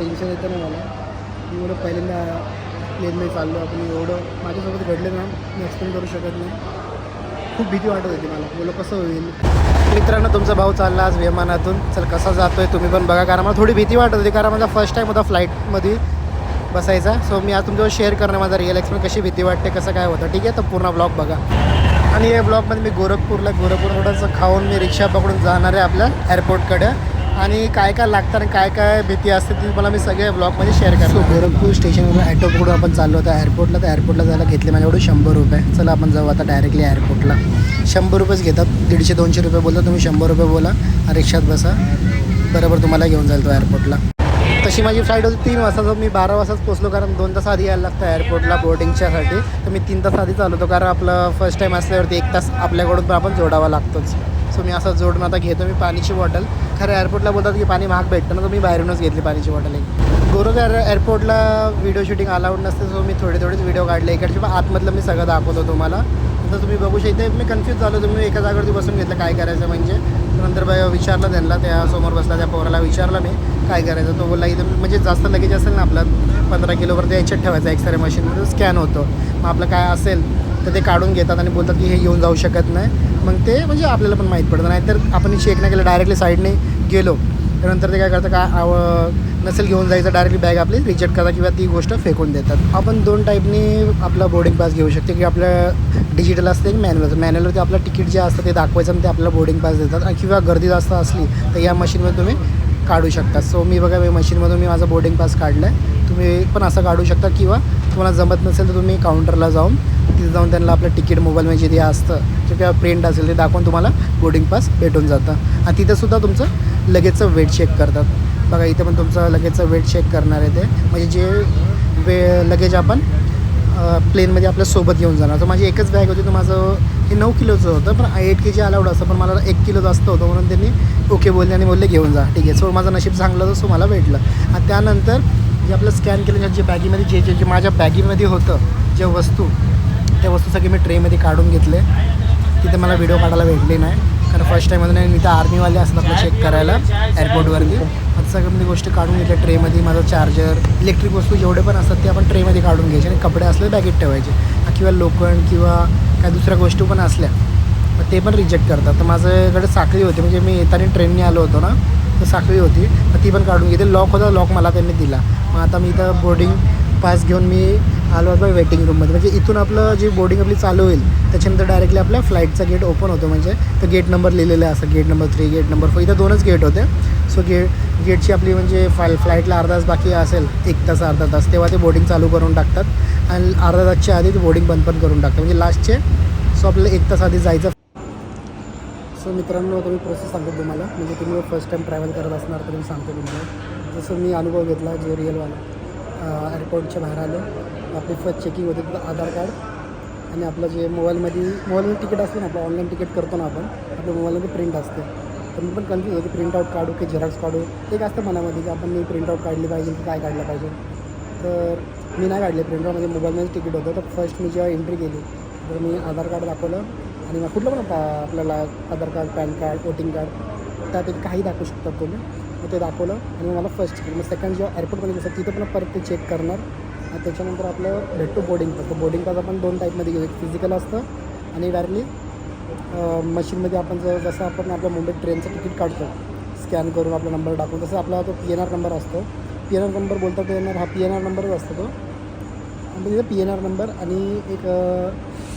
Tension येतं नाही मला. मी एवढं पहिल्यांदा प्लेनमध्ये चाललो आपण एवढं माझ्यासोबत घडलं ना मी एक्सप्लेन करू शकत नाही. खूप भीती वाटत होती मला. बोलो कसं होईल? मित्रांनो तुमचा भाऊ चालला आज विमानातून. चल कसा जातोय तुम्ही पण बघा. कारण मला थोडी भीती वाटत होती कारण माझा फर्स्ट टाईम होता फ्लाईटमध्ये बसायचा. सो मी आज तुमच्यावर शेअर करणार माझा रिअल एक्सप्लेन कशी भीती वाटते कसं काय होतं. ठीक आहे तर पूर्ण ब्लॉग बघा. आणि या ब्लॉगमध्ये मी गोरखपूरला गोरखपूर थोडंसं खाऊन मी रिक्षा पकडून जाणार आहे आपल्या एअरपोर्टकडे आणि काय काय लागतं आणि काय काय भीती असते ती मला मी सगळ्या ब्लॉगमध्ये शेअर करतो गोरखपूर स्टेशनवर ॲटो पकडून आपण चाललो होतो एअरपोर्टला तर एअरपोर्टला जायला घेतले माझ्याकडून शंभर रुपये. चला आपण जाऊ आता डायरेक्टली एअरपोर्टला शंभर रुपयेच घेतात. दीडशे दोनशे रुपये बोलता तुम्ही शंभर रुपये बोला. रिक्षात बसा. बरोबर तुम्हाला घेऊन जाईल तो एअरपोर्टला तशी माझी फ्लाईट होती तीन वाजता. तर मी बारा वाजताच पोचलो कारण दोन तास आधी यायला लागतं एअरपोर्टला बोर्डिंगच्यासाठी तर मी तीन तास आधी चालवतो कारण आपलं फर्स्ट टाईम असल्यावरती एक तास आपल्याकडून पण आपण जोडावा लागतोच. सो मी असं जोडून आता घेतो मी पाणीची बॉटल. खरं एअरपोर्टला बोलतात की पाणी महाग भेटतं ना तर मी बाहेरूनच घेतली पाणीची बॉटल एक. गोरगाव एअरपोर्टला व्हिडिओ शूटिंग अलाउड नसते सो मी थोडे थोडेच व्हिडिओ काढले. इकडचे पण आतमधलं मी सगळं दाखवतो तुम्हाला. तर तुम्ही बघू शकता मी कन्फ्यूज झालो. तुम्ही एका जागेवरती बसून घेतलं काय करायचं म्हणजे. नंतर बाय विचारलं त्यांना त्या समोर बसला त्या पोराला विचारलं मी काय करायचं? तो बोलला इथं म्हणजे जास्त लगेच असेल ना आपलं पंधरा किलोवरती याच्यात ठेवायचं एक्सरे मशीनमध्ये स्कॅन होतो. मग आपलं काय असेल तर ते काढून घेतात आणि बोलतात की हे येऊन जाऊ शकत नाही. मग ते म्हणजे आपल्याला पण माहीत पडतं. नाहीतर आपण चेक नाही केलं डायरेक्टली साईडने गेलो त्यानंतर ते काय करतं काय आव नसेल घेऊन जायचं डायरेक्टली बॅग आपली रिजेक्ट करतात किंवा ती गोष्ट फेकून देतात. आपण दोन टाईपनी आपला बोर्डिंग पास घेऊ शकतो की आपलं डिजिटल असतं एक मॅन्युअल असतं. मॅन्युअलवरती आपलं तिकीट जे असतं ते दाखवायचं आणि ते आपल्याला बोर्डिंग पास देतात. आणि किंवा गर्दी जास्त असली तर या मशीनमध्ये तुम्ही काढू शकता. सो मी बघा मशीनमधून मी माझा बोर्डिंग पास काढला आहे तुम्ही पण असं काढू शकता किंवा तुम्हाला जमत नसेल तर तुम्ही काउंटरला जाऊन तिथे जाऊन त्यांना आपलं तिकीट मोबाईलमध्ये म्हणजे जे असतं जे काय प्रिंट असेल ते दाखवून तुम्हाला बोर्डिंग पास भेटून जातं. आणि तिथंसुद्धा तुमचं लगेचचं वेट चेक करतात. बघा इथे पण तुमचं लगेचचं वेट चेक करणार आहे ते. म्हणजे जे वे लगेज आपण प्लेनमध्ये आपल्यासोबत घेऊन जाणार. तर माझी एकच बॅग होती तर माझं हे नऊ किलोचं होतं पण एट के जी अलाउड असतं पण मला एक किलो जास्त होतं म्हणून त्यांनी ओके बोलले आणि बोलले घेऊन जा ठीक आहे. सो माझं नशीब चांगलं होतं सो मला भेटलं. आणि त्यानंतर जे आपलं स्कॅन केलं जे बॅगीमध्ये जे जे जे माझ्या बॅगीमध्ये होतं ज्या वस्तू त्या वस्तू सगळे मी ट्रेमध्ये काढून घेतले. तिथे मला व्हिडिओ काढायला भेटले नाही. कारण फर्स्ट टाईममध्ये नाही मी तर आर्मीवाले असतात आपलं चेक करायला एअरपोर्टवरती सगळं मी गोष्टी काढून घेतल्या. ट्रेमध्ये माझं चार्जर इलेक्ट्रिक वस्तू जेवढे पण असतात ते आपण ट्रेमध्ये काढून घ्यायचे आणि कपडे असले बॅगेत ठेवायचे. किंवा लोखंड किंवा काय दुसऱ्या गोष्टी पण असल्या ते पण रिजेक्ट करतात. तर माझ्याकडे साखळी होती. म्हणजे मी येताना ट्रेनने आलो होतो ना तर साखळी होती. मग ती पण काढून घेते लॉक होता लॉक मला त्यांनी दिला. मग आता मी इथं बोर्डिंग पास घेऊन मी आलो होतो वेटिंग रूममध्ये म्हणजे इथून आपलं जी बोर्डिंग आपली चालू होईल त्याच्यानंतर डायरेक्टली आपल्या फ्लाईटचा गेट ओपन होतो. म्हणजे तर गेट नंबर लिहिलेलं असं. Gate number three gate number four इथं दोनच गेट होते. सो गेट गेटची आपली म्हणजे फाय फ्लाईटला अर्धा तास बाकी असेल. एक तास अर्धा तास. तेव्हा ते बोर्डिंग चालू करून टाकतात. आणि अर्धा तासच्या आधी ते बोर्डिंग बंद पण करून टाकतात. म्हणजे लास्टचे सो आपल्याला एक तास आधी जायचं सो मित्रांनो आता मी प्रोसेस सांगतो तुम्हाला. म्हणजे तुम्ही फर्स्ट टाईम ट्रॅव्हल करत असणार तर मी सांगतो तुम्हाला. जसं मी अनुभव घेतला जे रिअलवाला एअरपोर्टच्या बाहेर आलो. आपली फर्स्ट चेकिंग होते तिथं आधार कार्ड आणि आपलं जे मोबाईलमध्ये मोबाईलमध्ये तिकीट असते ना आपलं ऑनलाईन तिकीट करतो ना आपण आपल्या मोबाईलमध्ये प्रिंट असते. तर मी पण कन्फ्यूज होतो प्रिंट आउट काढू की झेरॉक्स काढू. एक असतं मनामध्ये की आपण मी प्रिंट आउट काढली पाहिजे की काय काढलं पाहिजे. तर मी नाही काढले प्रिंट आउट म्हणजे मोबाईलमध्ये तिकीट होतं. तर फर्स्ट मी जेव्हा एंट्री केली तर मी आधार कार्ड दाखवलं. आणि मग कुठलं पण आता आपल्याला Aadhaar card PAN card voting card त्यापैकी काही दाखवू शकतात तुम्ही. मग ते दाखवलं आणि मला फर्स्ट मग सेकंड जेव्हा एअरपोर्टमध्ये कसं तिथं पण परत ते चेक करणार. आणि त्याच्यानंतर आपलं भेटतो बोर्डिंग पास बोर्डिंग पास आपण दोन टाईपमध्ये घेऊ. एक फिजिकल असतं आणि डायरेक्टली मशीनमध्ये आपण जर जसं आपण आपल्या मुंबईत ट्रेनचं तिकीट काढतो स्कॅन करून आपला नंबर टाकून तसं आपला तो पी एन आर नंबर असतो. पी एन आर नंबर बोलता एन येणार हा पी एन आर नंबरच असतो तो. आणि तिथे पी एन आर नंबर आणि एक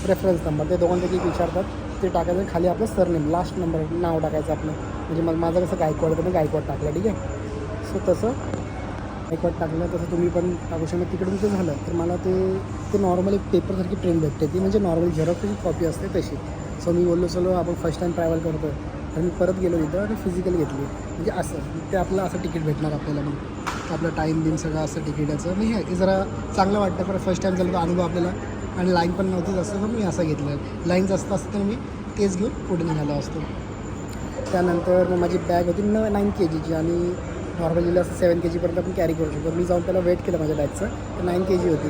रेफरन्स नंबर ते दोघांपैकी एक विचारतात. ते टाकायचं खाली आपलं सरनेम लास्ट नंबर नाव टाकायचं आपलं. म्हणजे मग माझं कसं गायकवाड होतं गायकवाड टाकलं ठीक आहे? सो तसं गायकवाड टाकलं तसं तुम्ही पण टाकू शकता. तिकडून ते झालं तर मला ते ते नॉर्मल एक पेपरसारखी ट्रेन भेटते. ती म्हणजे नॉर्मल झेरॉक्सची कॉपी असते तशी. सो मी बोललो चलो आपण फर्स्ट टाईम ट्रॅव्हल करतो तर मी परत गेलो तिथं आणि फिजिकल घेतली. म्हणजे असं ते आपलं असं तिकीट भेटणार आपल्याला मग. आपलं टाईम बिन सगळं असं तिकीटाचं मी म्हणजे हे जरा चांगलं वाटतं. कारण फर्स्ट टाईम झालं तो अनुभव आपल्याला आणि लाईन पण नव्हती जास्त तर मी असं घेतलं. लाईन जास्त असतं तर मी तेच घेऊन पुढे निघालो असतो. त्यानंतर मग माझी बॅग होती न नाईन के जीची आणि नॉर्मलीला असं सेवन के जीपर्यंत आपण कॅरी करू शकतो. मी जाऊन त्याला वेट केलं माझ्या बॅगचं तर नाईन के जी होती.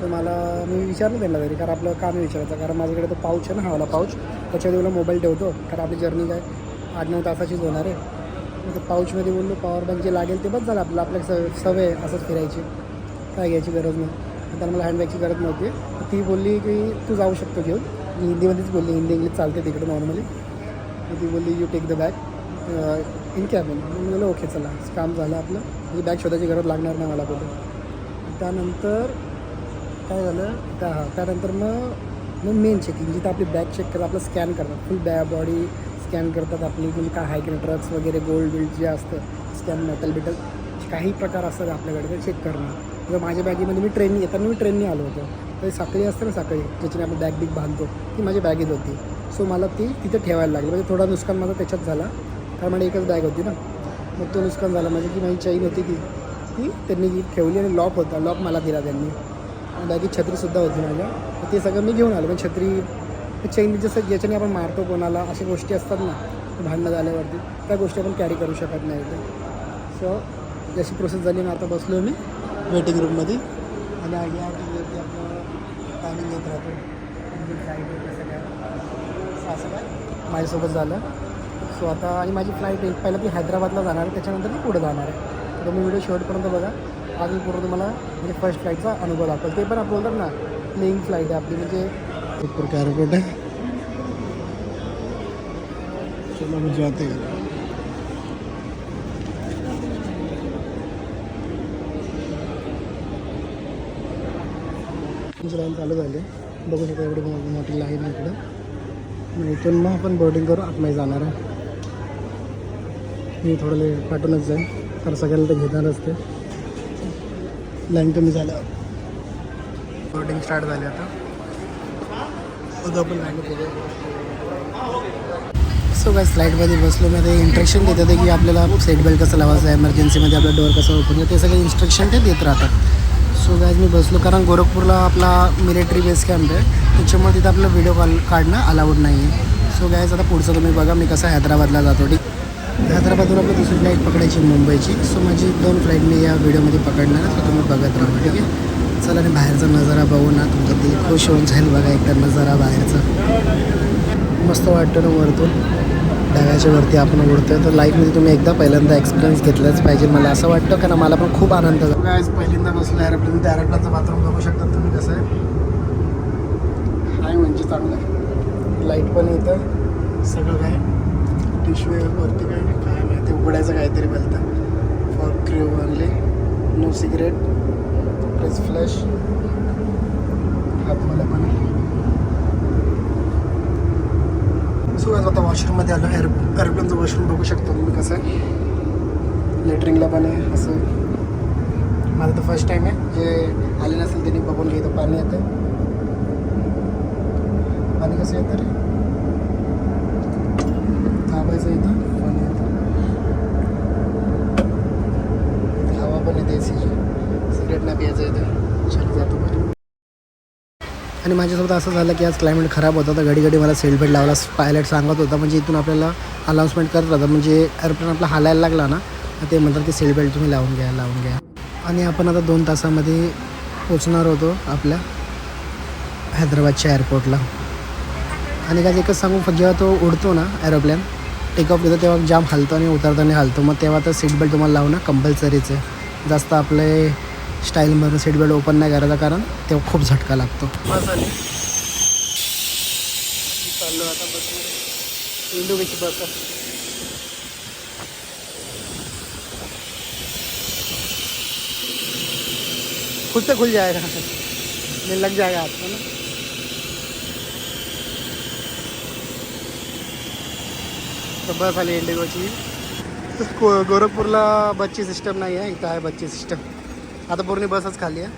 सो मला मी विचारलं त्यांना तरी कारण आपलं काम विचारायचं. कारण माझ्याकडे तो पाऊच आहे ना हवाला पाऊच त्याच्यामध्ये मला मोबाईल ठेवतो. कारण आपली जर्नी काय आठ नऊ तासाचीच होणार आहे. मग पाऊचमध्ये बोललो पॉवर बँक जे लागेल ते बस झालं. आपलं आपल्याला स सवय असंच फिरायची. काय घ्यायची गरज नाही. तर मला हँडबॅगची गरज नव्हती. ती बोलली की तू जाऊ शकतो घेऊन. मी हिंदीमध्येच बोलली हिंदी इंग्लिश चालते तिकडे नॉर्मली ती बोलली you take the bag in cabin मी बोललो ओके चला. काम झालं आपलं. म्हणजे बॅग शोधायची गरज लागणार नाही मला कुठे. त्यानंतर काय झालं? त्या हां त्यानंतर मग मग मेन चेकिंग जिथं आपली बॅग चेक करतात आपलं स्कॅन करतात. फुल बॅ बॉडी स्कॅन करतात आपली म्हणजे काय हायकिंग ड्रग्स वगैरे गोल्ड बिल्ड जे असतं स्कॅन मेटल बिटल काही प्रकार असतात आपल्याकडे ते चेक करणं जर माझ्या बॅगेमध्ये मी ट्रेननी येताना मी ट्रेननी आलो होतो. तर साखळी असते ना साखळी ज्याच्याने आपण बॅग बिग बांधतो ती माझ्या बॅगेत होती. सो मला ती तिथे ठेवायला लागली. म्हणजे थोडा नुकसान माझा त्याच्यात झाला. कारण माझी एकच बॅग होती ना. मग तो नुकसान झाला. म्हणजे की माझी चैन होती ती. ती त्यांनी ठेवली आणि लॉक होता. लॉक मला दिला त्यांनी. आणि बॅगेत छत्रीसुद्धा होती माझ्या. तर ते सगळं मी घेऊन आलो. पण छत्री चैन जसं ज्याच्याने आपण मारतो कोणाला अशा गोष्टी असतात ना भांडणं झाल्यावरती त्या गोष्टी आपण कॅरी करू शकत नाही. सो जशी प्रोसेस झाली ना आता बसलो मी. वेटिंग रूममध्ये आणि आधी वरती आपलं टायमिंग येत राहतो. म्हणजे असं असं काय माझ्यासोबत झालं. सो आता आणि माझी फ्लाईट एक पहिलं मी हैदराबादला जाणार आहे. त्याच्यानंतर मी पुढे जाणार आहे. तर तुम्ही व्हिडिओ शेवटपर्यंत बघा. आज मी पूर्ण तुम्हाला म्हणजे फर्स्ट फ्लाईटचा अनुभव दाखवतो. ते पण आपण बोलतात ना प्लेइंग फ्लाईट आहे आपली. म्हणजे एअरपोर्ट आहे. चलो मी जाते. लावून चालू झाली बघू शकता एवढी मोठी लाईन आहे इकडं. मग इथून मग आपण बोर्डिंग करू आतमध्ये जाणार आहे. मी थोडं लेट पाठवूनच जाईल तर सगळ्यांना तर घेणारच ते लाईन कमी झालं बोर्डिंग स्टार्ट झाली आता. उद्या आपण लाईन सो काय स्लाईडमध्ये बसलो मी ते इंस्ट्रक्शन देतात की आपल्याला सेट बेल्ट कसं लावायचं आहे एमर्जन्सीमध्ये आपला डोअर कसं ओपन ते सगळे इन्स्ट्रक्शन ते देत राहतात. सो गॅज मी बसलो कारण गोरखपूरला आपला मिलिटरी बेस कॅम्प आहे. त्याच्यामुळे तिथं आपलं व्हिडिओ कॉल काढणं अलाउड नाही आहे सो गॅज आता पुढचं तुम्ही बघा मी कसं हैदराबादला जातो ठीक? हैदराबादवर आपली दुसरी फ्लाईट पकडायची मुंबईची. सो माझी दोन फ्लाईट मी या व्हिडिओमध्ये पकडणार सो तर तुम्ही बघत राहा ठीक आहे? चला आणि बाहेरचा नजारा बघू ना तुमचं दिल खुश होऊन जाईल बघा एकदा नजारा बाहेरचा. मस्त वाटतं ना वरतून. ढगाच्या वरती आपण उडतोय. तर लाईफमध्ये तुम्ही एकदा पहिल्यांदा एक्सपिरियन्स घेतलाच पाहिजे. मला असं वाटतं कारण मला पण खूप आनंद झाला. काय पहिल्यांदा बसलो एरोप्लेन त्या एरोप्लेनचं बाथरूम बघू शकता. तुम्ही कसं आहे? हाय म्हणजे चांगलं आहे. लाइट पण येतं. सगळं काय? टिश्यू वरती काय काय माहिती उघडायचं काहीतरी बोलतं for crew only no cigarette plus flash आतमध्ये पण सो आज आता वॉशरूममध्ये आलो. एअर एरोप्लेनचं वॉशरूम बघू शकतो तुम्ही कसं लेटरिंगला पण आहे असं. माझं तर फर्स्ट टाईम आहे. जे आले नसेल त्यांनी बघून घेतं पाणी येतं पाणी कसं येतं रे? थांबायचं इथं. येतं हवा पण येते एसीची सिगरेट नाही प्यायचं इथं चल जातो बरं आणि माझ्यासोबत असं झालं की आज क्लायमेट खराब होता. तर घडी घडी मला सेल बेल्ट लावला पायलट सांगत होता. म्हणजे इथून आपल्याला अनाऊन्समेंट करत होता म्हणजे एअरप्लेन आपला हालायला लागला ना ते म्हणतात की सीट बेल्ट तुम्ही लावून घ्या लावून घ्या. आणि आपण आता दोन तासामध्ये पोचणार होतो आपल्या हैदराबादच्या एअरपोर्टला आणि काय एकच सांगू जेव्हा तो उडतो ना एरोप्लेन टेक ऑफ देतो तेव्हा जाम हलतो आणि उतरताना हलतो. मग तेव्हा तर सीट बेल्ट तुम्हाला लावणं कंपल्सरीच आहे. जास्त आपले स्टाईलमध्ये सीट बेल्ट ओपन नाही करायचा कारण तेव्हा खूप झटका लागतो. बस आली चाललो आता बसमध्ये इंडोगेची बस खुद से खुल जाएगा। नहीं लग जाएगा आपको ना। तर बस आली इंडिगोची गोरखपूरला बच्ची सिस्टम नाही आहे इथं आहे बच्ची सिस्टम आता पूर्ण बसच खाली है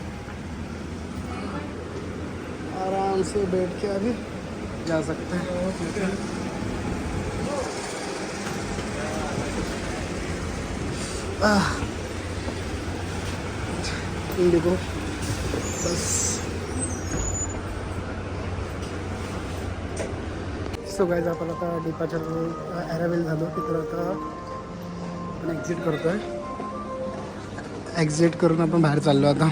आराम से बैठ के अभी जा सकते हैं. इंडिगो. बस. सो गायज आपण आता डिपार्चर अरावेल झालो तिथं आता एक्झिट करून आपण बाहेर चाललो आता.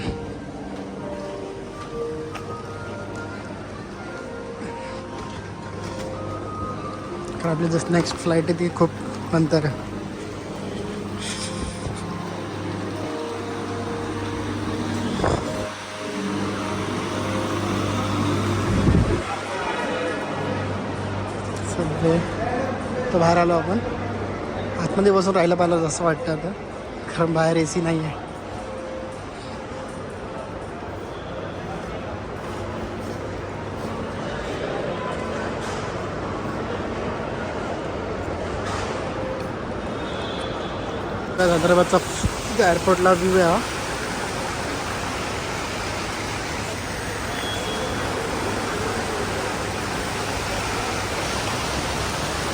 तर आपली जस्ट नेक्स्ट फ्लाईट आहे ती खूप नंतर. आहे तर बाहेर आलो आपण. आतमध्ये बसून राहायला पाहिलं असं वाटतं आता. कारण बाहेर ए सी नाही आहे त्या हैदराबादचा एअरपोर्टला व्ह्यू आहे हा.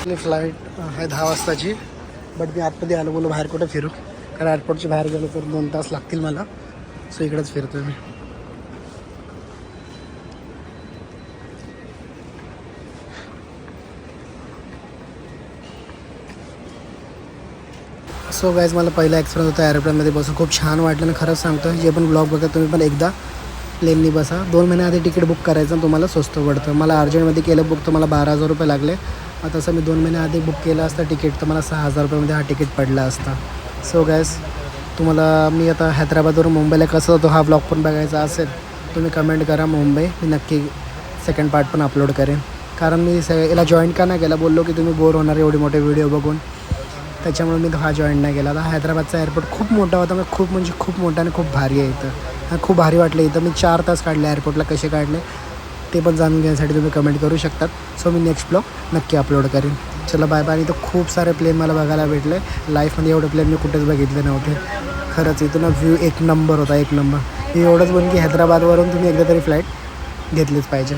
आपली फ्लाईट आहे दहा वाजताची बट मी आतमध्ये आलो बोलो बाहेर कुठं फिरू? कारण एअरपोर्टच्या बाहेर गेलो तर दोन तास लागतील मला. सो इकडेच फिरतो मी. सो गायज मला पहिला एक्सपिरियन्स होता एरोप्लेनमध्ये बसून. खूप छान वाटलं आणि खरंच सांगतो जे पण ब्लॉग बघा तुम्ही पण एकदा प्लेननी बसा. दोन महिन्या आधी तिकीट बुक करायचं आणि तुम्हाला स्वस्त पडतं. मला अर्जंटमध्ये केलं बुक तर मला बारा हजार रुपये लागले. तसं मी दोन महिन्या आधी बुक केलं असतं तिकीट तर मला सहा हजार रुपयामध्ये हा तिकीट पडला असता. सो गॅस तुम्हाला मी आता हैदराबादवरून मुंबईला कसं होतो हा ब्लॉग पण बघायचा असेल तुम्ही कमेंट करा मुंबई. मी नक्की सेकंड पार्ट पण अपलोड करेन. कारण मी स याला जॉईन का नाही केला बोललो की तुम्ही बोर होणार एवढे मोठे व्हिडिओ बघून. त्याच्यामुळे मी तो हा जॉईन नाही केला. आता हैदराबादचा एअरपोर्ट खूप मोठा होता मग खूप म्हणजे खूप मोठा आणि खूप भारी आहे इथं. खूप भारी वाटलं इथं. मी चार तास काढले एअरपोर्टला कसे काढले ते पण जाणून घेण्यासाठी तुम्ही कमेंट करू शकतात. सो मी नेक्स्ट ब्लॉग नक्की अपलोड करेन. चला बाय बाय इथं खूप सारे प्लेन मला बघायला भेटले. लाईफमध्ये एवढे प्लेन मी कुठेच बघितले नव्हते. खरंच इथून व्ह्यू एक नंबर होता एक नंबर मी एवढंच म्हणून की हैदराबादवरून तुम्ही एकदा तरी फ्लाईट घेतलीच पाहिजे.